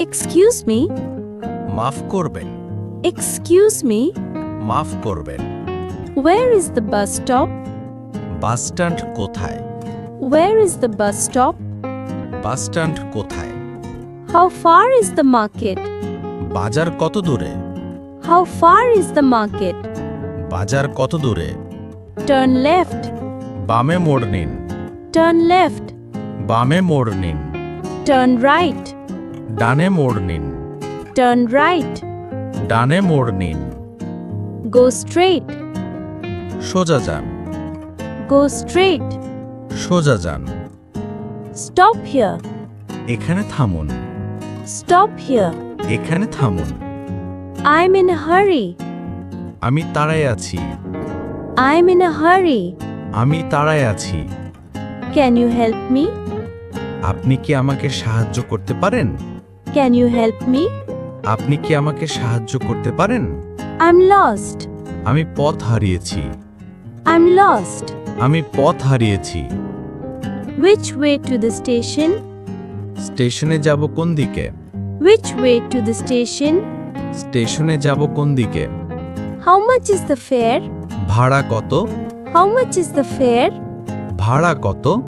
Excuse me. মাফ করবেন Excuse me. মাফ করবেন Where is the bus stop? Bus stand কোথায় Where is the bus stop? Bus stand কোথায় How far is the market? বাজার কত দূরে How far is the market? বাজার কত দূরে Turn left. বামে মোড় নিন Turn left. বামে মোড় নিন Turn right. ডানে মোড় নিন Turn right. ডানে মোড় নিন Go straight. সোজা যান Go straight. সোজা যান Stop here. এখানে থামুন Stop here. এখানে থামুন I'm in a hurry. আমি তাড়ায় আছি I'm in a hurry. আমি তাড়ায় আছি Can you help me? আপনি কি আমাকে সাহায্য করতে পারেন ক্যান ইউ হেল্প মি আপনি কি আমাকে সাহায্য করতে পারেন? আই এম লস্ট আমি পথ হারিয়েছি। আই এম লস্ট আমি পথ হারিয়েছি। Which way to the station স্টেশনে যাব কোন দিকে? Which way to the station স্টেশনে যাব কোন দিকে? How much is the fare ভাড়া কত? How much is the fare ভাড়া কত?